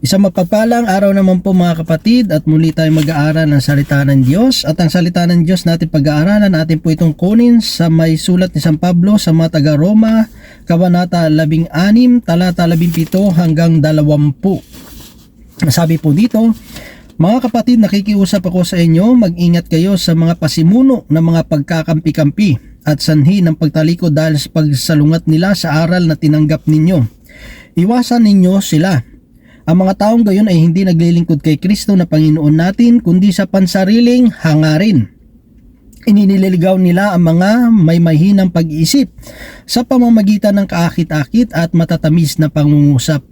Isang mapagpalang araw naman po mga kapatid at muli tayo mag-aaral ng salita ng Diyos. At ang salita ng Diyos natin pag-aaralan natin po itong kunin sa may sulat ni San Pablo sa mga taga Roma Kabanata 16 talata 17 hanggang 20 Sabi po dito mga kapatid nakikiusap ako sa inyo mag-ingat kayo sa mga pasimuno ng mga pagkakampi-kampi at sanhi ng pagtalikod dahil sa pagsalungat nila sa aral na tinanggap ninyo. Iwasan ninyo sila ang mga taong gayon ay hindi naglilingkod kay Kristo na Panginoon natin kundi sa pansariling hangarin. Ininililigaw nila ang mga may mahinang pag-iisip sa pamamagitan ng kaakit-akit at matatamis na pangungusap.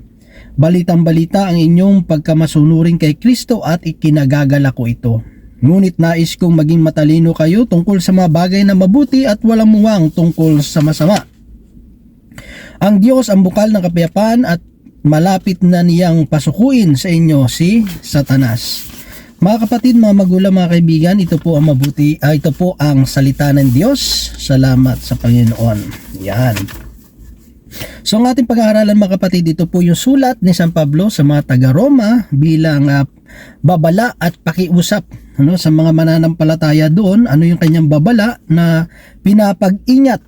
Balitang balita ang inyong pagkamasunurin kay Kristo at ikinagagala ko ito. Ngunit nais kong maging matalino kayo tungkol sa mga bagay na mabuti at walang muwang tungkol sa masama. Ang Diyos ang bukal ng kapayapaan at malapit na niyang pasukuin sa inyo si Satanas. Mga kapatid, mga magulang, mga kaibigan, ito po ang mabuti, ah, ito po ang salita ng Diyos. Salamat sa Panginoon. Yan. So ang ating pag-aaralan mga kapatid, ito po yung sulat ni San Pablo sa mga taga-Roma bilang ah, babala at pakiusap ano, sa mga mananampalataya doon. Ano yung kanyang babala na pinapag-ingat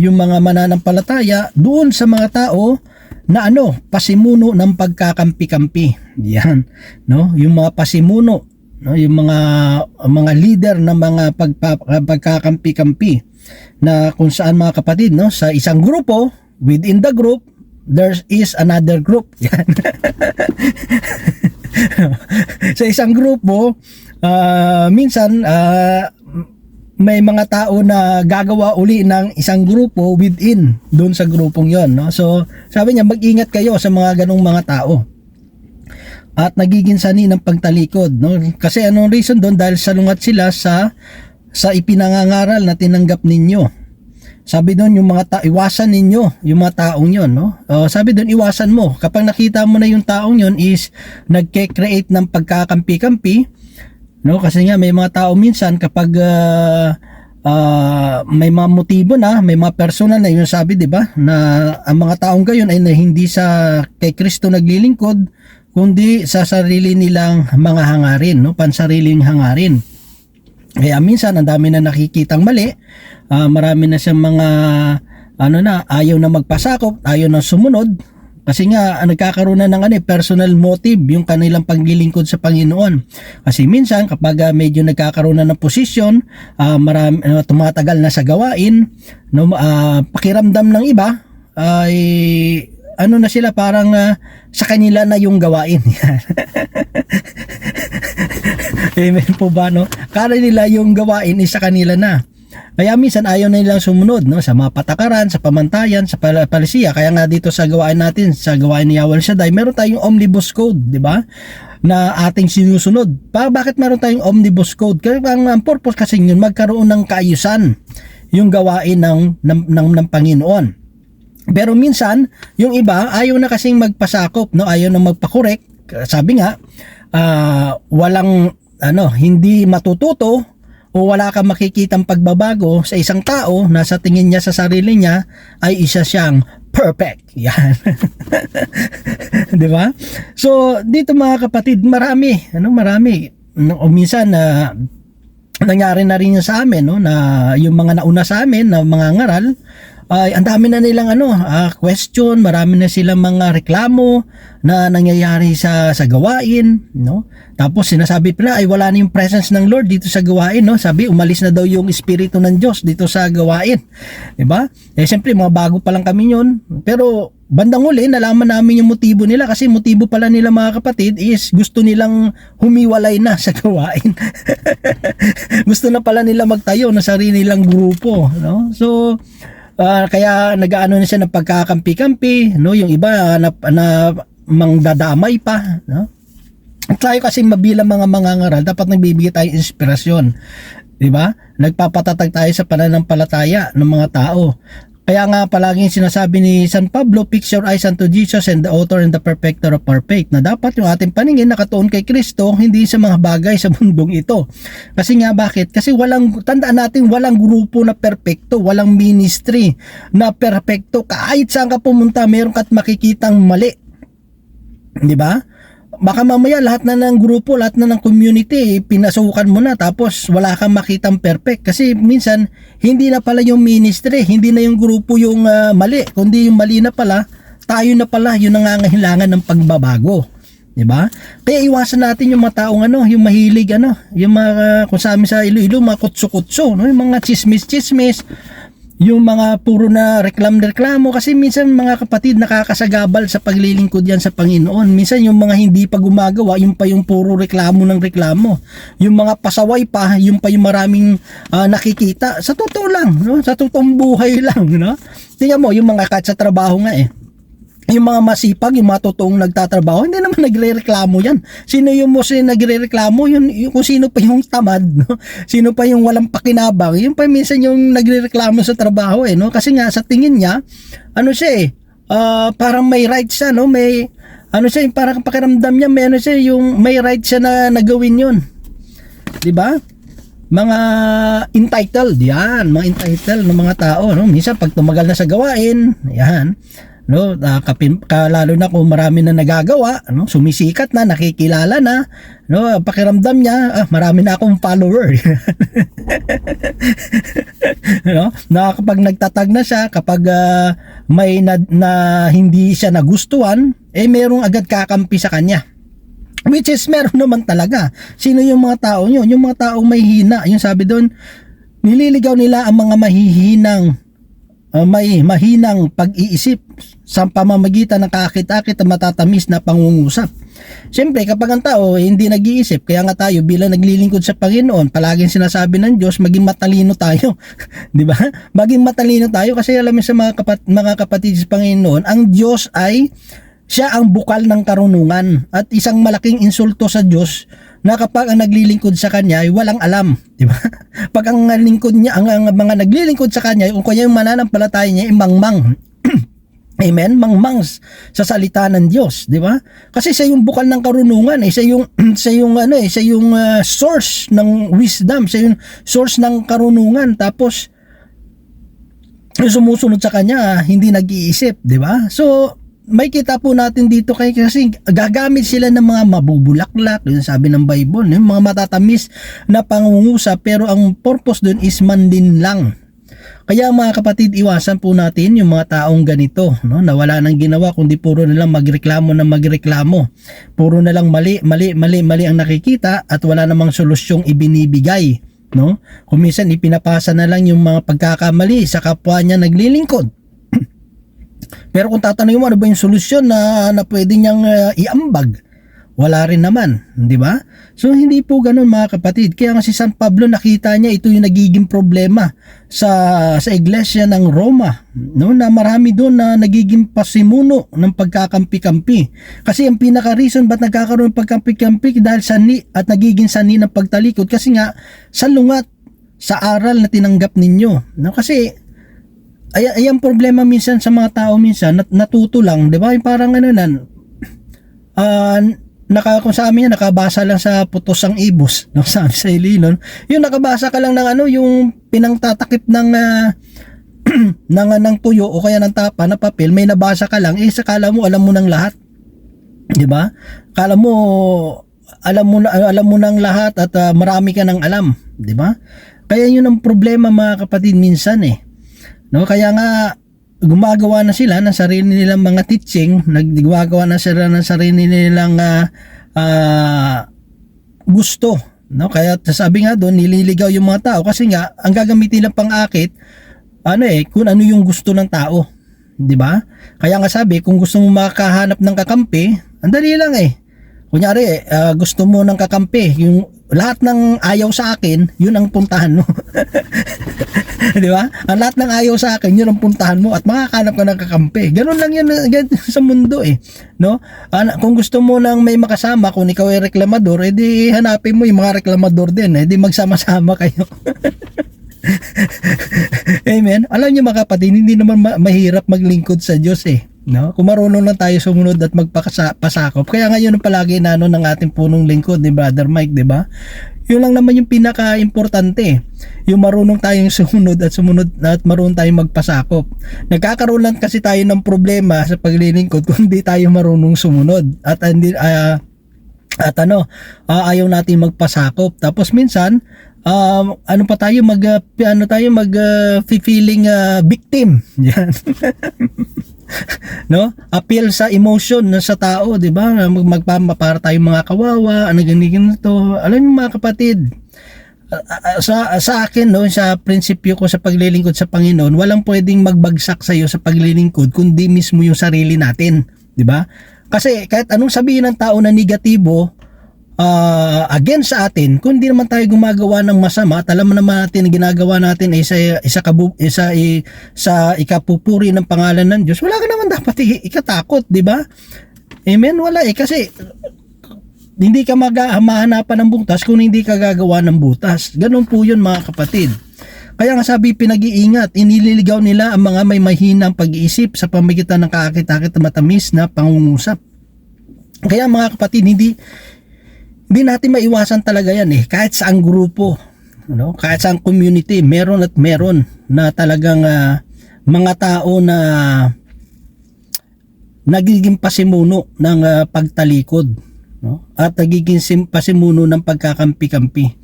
yung mga mananampalataya doon sa mga tao na ano, pasimuno ng pagkakampi-kampi. Yan, no? Yung mga pasimuno, no? Yung mga mga leader ng mga pagpa, pagkakampi-kampi na kung saan mga kapatid, no, sa isang grupo, within the group, there is another group. Yan. sa isang grupo, uh, minsan uh, may mga tao na gagawa uli ng isang grupo within doon sa grupong yon no? So sabi niya mag-ingat kayo sa mga ganong mga tao. At nagiging sani ng pagtalikod no? Kasi anong reason doon dahil salungat sila sa sa ipinangangaral na tinanggap ninyo. Sabi doon yung mga ta iwasan ninyo yung mga taong yon no? Uh, sabi doon iwasan mo. Kapag nakita mo na yung taong yon is nagke-create ng pagkakampi-kampi No, kasi nga may mga tao minsan kapag uh, uh, may mga motibo na, may mga personal na yung sabi, 'di ba? Na ang mga taong gayon ay na hindi sa kay Kristo naglilingkod, kundi sa sarili nilang mga hangarin, no? Pansariling hangarin. Kaya minsan ang dami na nakikitang mali, uh, marami na siyang mga ano na, ayaw na magpasakop, ayaw na sumunod, kasi nga nagkakaroon na ng ano, eh, personal motive yung kanilang paglilingkod sa Panginoon. Kasi minsan kapag uh, medyo nagkakaroon na ng posisyon, uh, marami, uh, tumatagal na sa gawain, no, uh, pakiramdam ng iba ay ano na sila parang uh, sa kanila na yung gawain. Amen po ba no? Kala nila yung gawain is sa kanila na. Kaya minsan ayaw na nilang sumunod no, sa mga patakaran, sa pamantayan, sa pal palisiya. Kaya nga dito sa gawain natin, sa gawain ni Yawal Shaddai, meron tayong omnibus code, di ba? Na ating sinusunod. Pa, bakit meron tayong omnibus code? Kaya ang, ang purpose kasi yun, magkaroon ng kaayusan yung gawain ng, ng, ng, ng Panginoon. Pero minsan, yung iba, ayaw na kasing magpasakop, no? ayaw na magpakorek. Sabi nga, uh, walang, ano, hindi matututo o wala kang makikitang pagbabago sa isang tao na sa tingin niya sa sarili niya ay isa siyang perfect. Yan. 'Di ba? So, dito mga kapatid, marami, ano, marami. O minsan na uh, nangyari na rin sa amin no na yung mga nauna sa amin na mga ngaral ay ang dami na nilang ano uh, question. Marami na silang mga reklamo na nangyayari sa sa gawain no? Tapos sinasabi pala ay wala na yung presence ng Lord dito sa gawain no? Sabi umalis na daw yung espiritu ng Diyos dito sa gawain. Di ba eh siyempre mga bago pa lang kami yon pero bandang uli nalaman namin yung motibo nila kasi motibo pala nila mga kapatid is gusto nilang humiwalay na sa gawain. Gusto na pala nila magtayo na sarili nilang grupo no? So Uh, kaya nagaano na siya ng pagkakampi-kampi, no? Yung iba uh, na, na mangdadamay pa, no? At tayo kasi mabilang mga mangangaral, dapat nagbibigay tayo inspirasyon. 'Di ba? Nagpapatatag tayo sa pananampalataya ng mga tao. Kaya nga palaging sinasabi ni San Pablo, fix your eyes unto Jesus and the author and the perfecter of our faith na dapat yung ating paningin nakatuon kay Kristo, hindi sa mga bagay sa mundong ito. Kasi nga bakit? Kasi walang, tandaan natin, walang grupo na perpekto, walang ministry na perpekto. Kahit saan ka pumunta, meron ka't makikitang mali. Di ba? Baka mamaya lahat na ng grupo, lahat na ng community, pinasukan mo na tapos wala kang makitang perfect. Kasi minsan, hindi na pala yung ministry, hindi na yung grupo yung ah, mali, kundi yung mali na pala, tayo na pala yung nangangailangan ng pagbabago. 'Di ba? Kaya iwasan natin yung mga taong ano, yung mahilig ano, yung mga kung sa amin sa Iloilo, mga kutso-kutso, no, yung mga chismis-chismis, yung mga puro na reklam-reklamo kasi minsan mga kapatid nakakasagabal sa paglilingkod yan sa Panginoon. Minsan yung mga hindi pa gumagawa, yung pa yung puro reklamo ng reklamo. Yung mga pasaway pa, yung pa yung maraming ah, nakikita. Sa totoo lang, no? sa totoong buhay lang. No? Tingnan mo, yung mga kat sa trabaho nga eh yung mga masipag, yung mga totoong nagtatrabaho, hindi naman nagre-reklamo yan. Sino yung mo si nagre-reklamo? Yun, yung, kung sino pa yung tamad, no? sino pa yung walang pakinabang, yun pa minsan yung nagre-reklamo sa trabaho eh, no? Kasi nga sa tingin niya, ano siya eh, ah, parang may right siya, no? May, ano siya, parang pakiramdam niya, may ano siya, yung may right siya na nagawin yun. 'Di ba? mga entitled yan mga entitled ng mga tao no minsan pag tumagal na sa gawain yan no uh, kapin, ka, lalo na kung marami na nagagawa no sumisikat na nakikilala na no pakiramdam niya ah, marami na akong follower no na kapag nagtatag na siya kapag ah, may na, na hindi siya nagustuhan eh merong agad kakampi sa kanya Which is meron naman talaga. Sino yung mga tao yun? Yung mga taong may hina. Yung sabi doon, nililigaw nila ang mga mahihinang uh, may mahinang pag-iisip sa pamamagitan ng kakit-akit at matatamis na pangungusap. Siyempre, kapag ang tao eh, hindi nag-iisip, kaya nga tayo bilang naglilingkod sa Panginoon, palaging sinasabi ng Diyos, maging matalino tayo. 'Di ba? Maging matalino tayo kasi alam sa mga, kapat, mga kapatid sa Panginoon, ang Diyos ay siya ang bukal ng karunungan at isang malaking insulto sa Diyos na kapag ang naglilingkod sa kanya ay walang alam, di ba? Pag ang lingkod niya, ang, ang mga naglilingkod sa kanya, kung kanya yung mananampalataya niya, ay mangmang. Amen, mangmang sa salita ng Diyos, di ba? Kasi siya yung bukal ng karunungan, eh, siya yung siya yung ano eh, siya yung uh, source ng wisdom, siya yung source ng karunungan. Tapos yung sumusunod sa kanya, hindi nag-iisip, di ba? So, may kita po natin dito kay kasi gagamit sila ng mga mabubulaklak, yun sabi ng Bible, yung mga matatamis na pangungusap pero ang purpose doon is mandin lang. Kaya mga kapatid, iwasan po natin yung mga taong ganito, no? na wala nang ginawa kundi puro na lang magreklamo na magreklamo. Puro na lang mali, mali, mali, mali ang nakikita at wala namang solusyong ibinibigay. No? Kung minsan ipinapasa na lang yung mga pagkakamali sa kapwa niya naglilingkod. Pero kung tatanungin mo ano ba yung solusyon na, na pwede niyang uh, iambag, wala rin naman, di ba? So hindi po ganoon mga kapatid. Kaya nga si San Pablo nakita niya ito yung nagiging problema sa sa iglesia ng Roma, no? Na marami doon na nagiging pasimuno ng pagkakampi-kampi. Kasi ang pinaka reason ba't nagkakaroon ng pagkampi-kampi dahil sani at nagiging sani ng pagtalikod kasi nga sa lungat sa aral na tinanggap ninyo. No? Kasi ay, ay ang problema minsan sa mga tao minsan nat, natuto lang, 'di ba? Yung parang ano nan ah uh, naka kung sa amin nakabasa lang sa putos ang ibos no? Sa sa Ilinon yung nakabasa ka lang ng ano yung pinangtatakip ng uh, ng ng tuyo o kaya ng tapa na papel may nabasa ka lang eh sakala mo alam mo ng lahat 'di ba? Kala mo alam mo alam mo ng lahat at uh, marami ka nang alam 'di ba? Kaya yun ang problema mga kapatid minsan eh No, kaya nga gumagawa na sila ng sarili nilang mga teaching, naggagawa na sila ng sarili nilang uh, uh, gusto. No, kaya sabi nga doon nililigaw yung mga tao kasi nga ang gagamitin lang pang-akit ano eh kung ano yung gusto ng tao, 'di ba? Kaya nga sabi kung gusto mo makahanap ng kakampi, ang dali lang eh. Kunyari, uh, gusto mo ng kakampi, yung lahat ng ayaw sa akin, yun ang puntahan mo. di ba? Ang lahat ng ayaw sa akin, yun ang puntahan mo at makakanap ka ng kakampi. Ganun lang yan, yan sa mundo eh. No? Kung gusto mo nang may makasama, kung ikaw ay reklamador, edi hanapin mo yung mga reklamador din. Edi magsama-sama kayo. Amen. Alam niyo mga kapatid, hindi naman ma- mahirap maglingkod sa Diyos eh. No? Kung marunong lang tayo sumunod at magpasakop. Kaya ngayon ang palagi na ano ng ating punong lingkod ni Brother Mike, 'di ba? Yun lang naman yung pinaka-importante. Yung marunong tayong sumunod at sumunod at marunong tayong magpasakop. Nagkakaroon lang kasi tayo ng problema sa paglilingkod kung hindi tayo marunong sumunod at hindi uh, At ano, ah, ayaw natin magpasakop. Tapos minsan, um, ano pa tayo mag ah, ano tayo mag ah, feeling ah, victim. Yan. no? Appeal sa emotion na sa tao, 'di ba? Mag magpama para tayong mga kawawa, ano ganyan to. Alam niyo mga kapatid, sa sa akin no sa prinsipyo ko sa paglilingkod sa Panginoon walang pwedeng magbagsak sa iyo sa paglilingkod kundi mismo yung sarili natin di ba kasi kahit anong sabihin ng tao na negatibo uh, against sa atin kung hindi naman tayo gumagawa ng masama at alam naman natin na ginagawa natin ay isa, isa, kabu, isa i, sa ikapupuri ng pangalan ng Diyos wala ka naman dapat ikatakot di ba Amen wala eh kasi hindi ka mag- mahanapan ng butas kung hindi ka gagawa ng butas. Ganun po yun mga kapatid. Kaya nga sabi pinag-iingat, inililigaw nila ang mga may mahinang pag-iisip sa pamagitan ng kakit-akit na matamis na pangungusap. Kaya mga kapatid, hindi hindi natin maiwasan talaga yan eh. Kahit sa ang grupo, ano, kahit sa ang community, meron at meron na talagang ah, mga tao na nagiging pasimuno ng ah, pagtalikod no? at nagiging sim- pasimuno ng pagkakampi-kampi.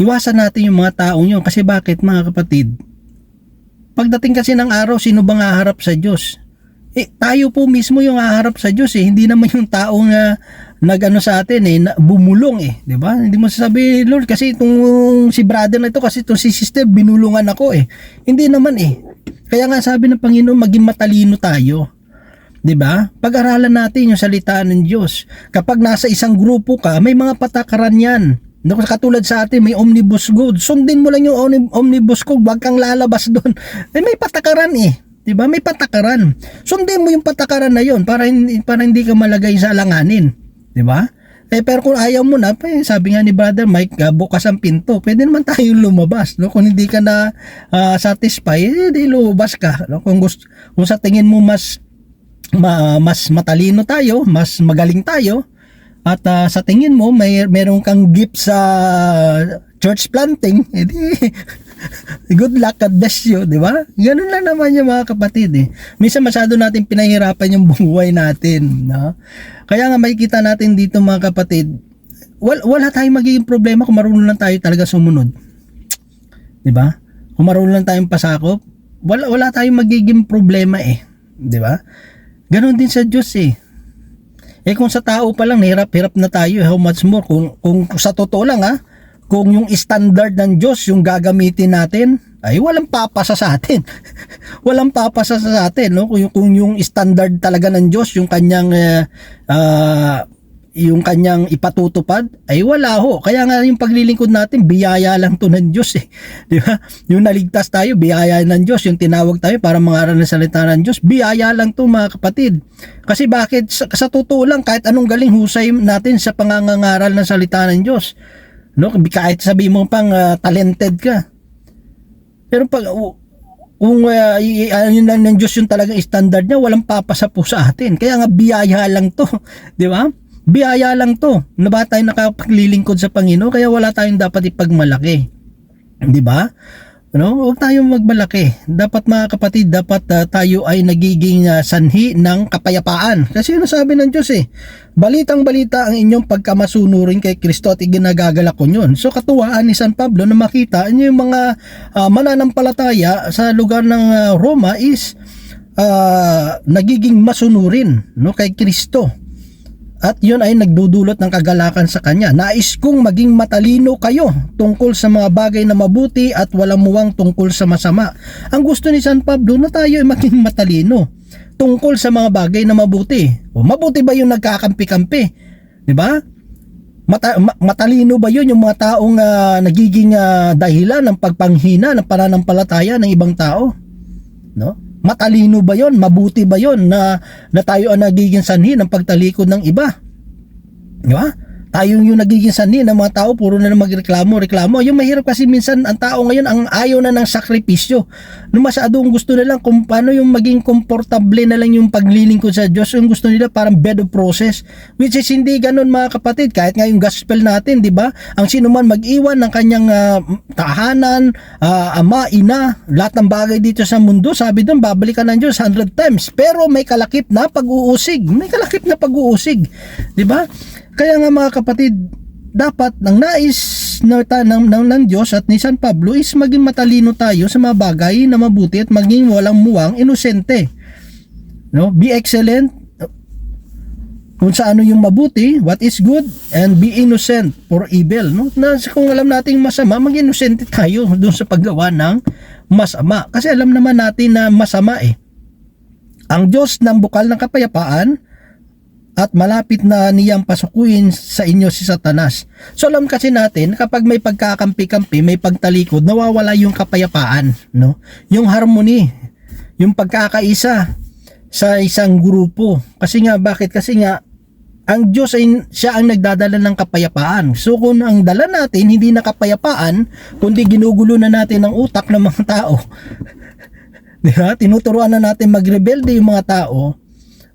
Iwasan natin yung mga taong yun kasi bakit mga kapatid? Pagdating kasi ng araw, sino bang haharap sa Diyos? Eh, tayo po mismo yung haharap sa Diyos eh. Hindi naman yung taong uh, nagano sa atin eh, na, bumulong eh. di ba Hindi mo sasabi, Lord, kasi itong si brother na ito, kasi itong si sister, binulungan ako eh. Hindi naman eh. Kaya nga sabi ng Panginoon, maging matalino tayo. 'di ba? Pag-aralan natin yung salita ng Diyos. Kapag nasa isang grupo ka, may mga patakaran 'yan. No, katulad sa atin, may omnibus code. Sundin mo lang yung omni- omnibus code, wag kang lalabas doon. Eh, may patakaran eh. 'Di ba? May patakaran. Sundin mo yung patakaran na 'yon para hindi para hindi ka malagay sa alanganin. 'Di ba? Eh, pero kung ayaw mo na, eh, sabi nga ni Brother Mike, uh, bukas ang pinto. Pwede naman tayong lumabas. No? Kung hindi ka na uh, satisfy, eh, di lumabas ka. No? Kung, gusto, kung sa tingin mo mas ma, mas matalino tayo, mas magaling tayo, at uh, sa tingin mo may meron kang gift sa church planting, edi good luck at bless you, di ba? Ganun lang naman yung mga kapatid eh. Minsan masyado natin pinahirapan yung buhay natin, no? Kaya nga makikita natin dito mga kapatid, wala, wala tayong magiging problema kung marunong lang tayo talaga sumunod. Di ba? Kung marunong lang tayong pasakop, wala wala tayong magiging problema eh. Di ba? Ganon din sa Diyos eh. Eh kung sa tao pa lang, hirap-hirap na tayo, how much more? Kung, kung sa totoo lang ha, kung yung standard ng Diyos yung gagamitin natin, ay walang papasa sa atin. walang papasa sa atin, no? Kung, kung yung standard talaga ng Diyos, yung kanyang uh, uh, yung kanyang ipatutupad ay wala ho. Kaya nga yung paglilingkod natin, biyaya lang to ng Diyos eh. Di ba? Yung naligtas tayo, biyaya ng Diyos. Yung tinawag tayo para mangaral ng salita ng Diyos, biyaya lang to mga kapatid. Kasi bakit? Sa, sa totoo lang, kahit anong galing husay natin sa pangangaral ng salita ng Diyos. No? Kahit sabi mo pang uh, talented ka. Pero pag uh, kung uh, yun lang ng Diyos yung talagang standard niya, walang papasa po sa atin. Kaya nga biyaya lang to. Di ba? biyaya lang to na ba tayo nakapaglilingkod sa Panginoon kaya wala tayong dapat ipagmalaki di ba no? Huwag tayong magmalaki. Dapat mga kapatid dapat uh, tayo ay nagiging uh, sanhi ng kapayapaan. Kasi ano sabi ng Diyos eh? Balitang balita ang inyong pagkamasunurin kay Kristo at iginagagalak ko yun so katuwaan ni San Pablo na makita niyo yung mga uh, mananampalataya sa lugar ng uh, Roma is uh, nagiging masunurin no kay Kristo at yun ay nagdudulot ng kagalakan sa kanya. Nais kong maging matalino kayo tungkol sa mga bagay na mabuti at walang muwang tungkol sa masama. Ang gusto ni San Pablo na tayo ay maging matalino tungkol sa mga bagay na mabuti. O mabuti ba yung nagkakampi-kampi? 'Di ba? Mata, matalino ba yun yung mga taong uh, nagiging uh, dahilan ng pagpanghina ng pananampalataya ng ibang tao? No? Matalino ba yon? Mabuti ba yon na, na tayo ang nagiging sanhi ng pagtalikod ng iba? Di ba? Tayo yung nagiging sanhi ng mga tao, puro na lang magreklamo, reklamo. Yung mahirap kasi minsan ang tao ngayon ang ayaw na ng sakripisyo. No masyadong gusto na lang kung paano yung maging komportable na lang yung paglilingkod sa Diyos. Yung gusto nila parang bed of process. Which is hindi ganun mga kapatid. Kahit nga yung gospel natin, di ba? Ang sino man mag-iwan ng kanyang uh, tahanan, uh, ama, ina, lahat ng bagay dito sa mundo, sabi doon, babalikan ng Diyos 100 times. Pero may kalakip na pag-uusig. May kalakip na pag-uusig. Di ba? Kaya nga mga kapatid, dapat ng nais na ng, ng, ng Diyos at ni San Pablo is maging matalino tayo sa mga bagay na mabuti at maging walang muwang inosente. No? Be excellent kung sa ano yung mabuti, what is good, and be innocent for evil. No? Na, kung alam nating masama, maging inosente tayo doon sa paggawa ng masama. Kasi alam naman natin na masama eh. Ang Diyos ng bukal ng kapayapaan at malapit na niyang pasukuin sa inyo si Satanas. So alam kasi natin kapag may pagkakampi-kampi, may pagtalikod, nawawala yung kapayapaan, no? Yung harmony, yung pagkakaisa sa isang grupo. Kasi nga bakit? Kasi nga ang Diyos ay siya ang nagdadala ng kapayapaan. So kung ang dala natin hindi na kapayapaan, kundi ginugulo na natin ang utak ng mga tao. Di? Tinuturuan na natin magrebelde yung mga tao,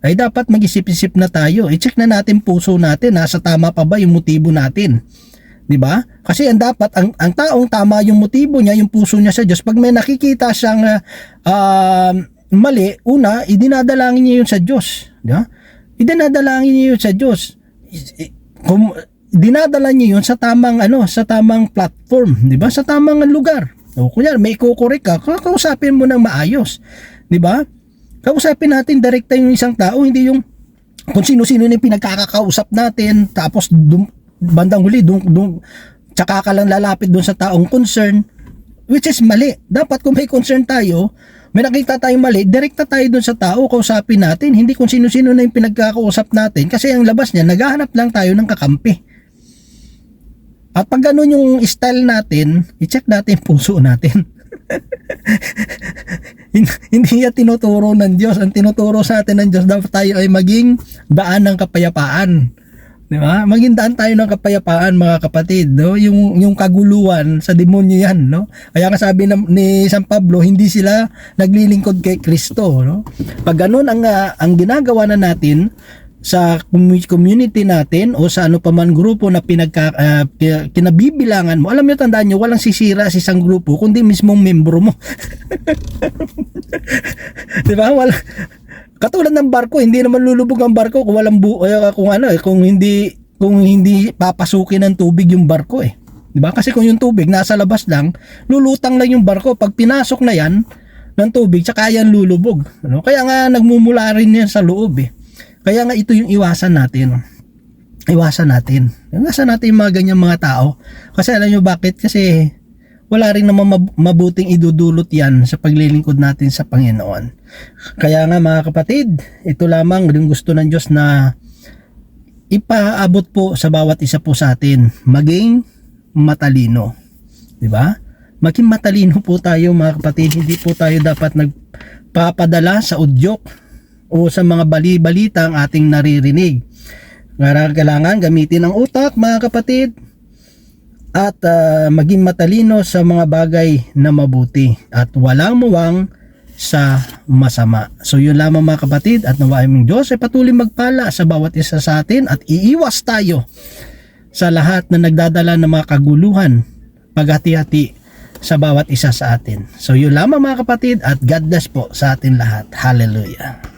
ay dapat mag-isip-isip na tayo. I-check na natin puso natin, nasa tama pa ba yung motibo natin. 'Di ba? Kasi ang dapat ang, ang taong tama yung motibo niya, yung puso niya sa Diyos. Pag may nakikita siyang uh, mali, una, idinadalangin niya yun sa Diyos, 'di ba? Idinadalangin niya yun sa Diyos. Kung dinadala niya yun sa tamang ano, sa tamang platform, 'di ba? Sa tamang lugar. O kunya may kukorek ka, kausapin mo ng maayos, 'di ba? Kausapin natin direkta yung isang tao, hindi yung kung sino-sino yung pinagkakakausap natin, tapos dum, bandang huli, dum, dum, tsaka ka lang lalapit dun sa taong concern, which is mali. Dapat kung may concern tayo, may nakita tayong mali, direkta tayo dun sa tao, kausapin natin, hindi kung sino-sino na yung pinagkakausap natin, kasi ang labas niya, naghahanap lang tayo ng kakampi. At pag ganun yung style natin, i-check natin puso natin. hindi yan tinuturo ng Diyos. Ang tinuturo sa atin ng Diyos, dapat tayo ay maging daan ng kapayapaan. Di ba? Maging daan tayo ng kapayapaan mga kapatid, no? Yung yung kaguluhan sa demonyo yan, no? Kaya nga sabi ng, ni San Pablo, hindi sila naglilingkod kay Kristo, no? Pag ganun ang uh, ang ginagawa na natin, sa community natin o sa ano pa man grupo na pinagka, uh, kinabibilangan mo, alam niyo tandaan niyo, walang sisira sa isang grupo kundi mismong membro mo. 'Di ba? Wala Katulad ng barko, hindi naman lulubog ang barko kung walang bu uh, kung ano eh, kung hindi kung hindi papasukin ng tubig yung barko eh. 'Di ba? Kasi kung yung tubig nasa labas lang, lulutang lang yung barko. Pag pinasok na 'yan ng tubig, tsaka yan lulubog. Ano? Kaya nga nagmumula rin yan sa loob eh. Kaya nga ito yung iwasan natin. Iwasan natin. Iwasan natin yung mga ganyang mga tao. Kasi alam nyo bakit? Kasi wala rin naman mabuting idudulot yan sa paglilingkod natin sa Panginoon. Kaya nga mga kapatid, ito lamang rin gusto ng Diyos na ipaabot po sa bawat isa po sa atin. Maging matalino. Di ba? Maging matalino po tayo mga kapatid. Hindi po tayo dapat nagpapadala sa udyok o sa mga bali-balita ang ating naririnig. Kailangan gamitin ang utak mga kapatid at uh, maging matalino sa mga bagay na mabuti at walang muwang sa masama. So yun lamang mga kapatid at nawain mong Diyos ay patuloy magpala sa bawat isa sa atin at iiwas tayo sa lahat na nagdadala ng mga kaguluhan, paghati-hati sa bawat isa sa atin. So yun lamang mga kapatid at God bless po sa atin lahat. Hallelujah.